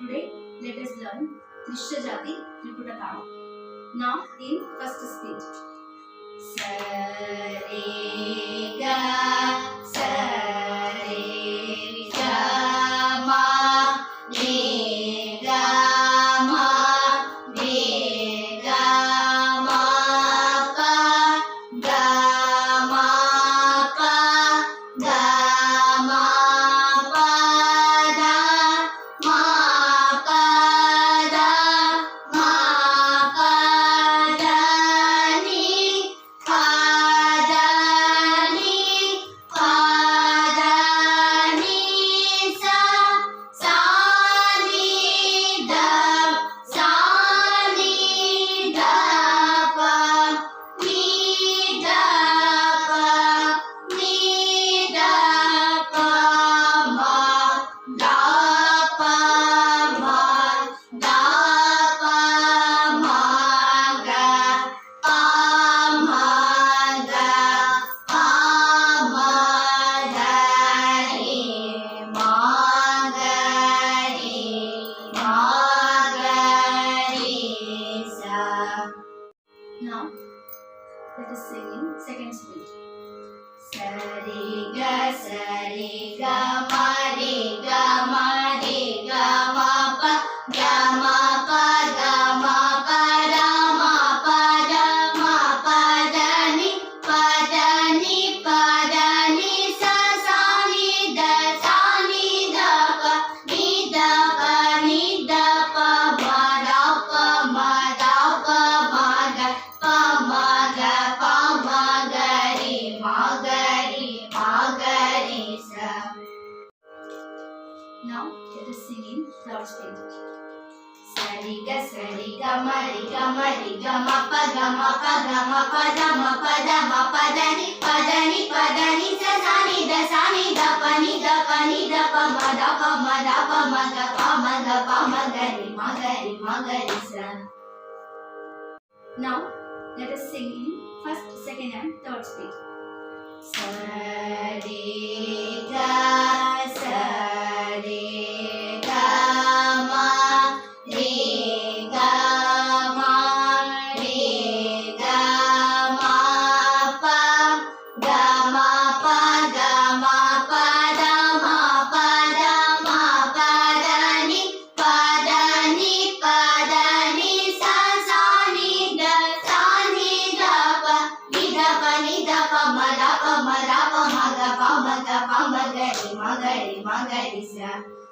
Today, let us learn Trishya Jati Triputakam. Now, in first stage. That is singing second speed. Sariga, sariga. singing from stage. Sari ga sari ga ma ri ga ma ri ga ma pa ga ma pa ga ma pa da ma pa da ma pa da ni pa da ni pa da ni sa sa ni da sa ni da pa ni da pa ni da pa ma da pa ma da pa ma ga pa ma ga pa ma ga ri ma ga ri ma ga ri. Now let us sing in first, second and third speed. Monday, Monday is Magarisha.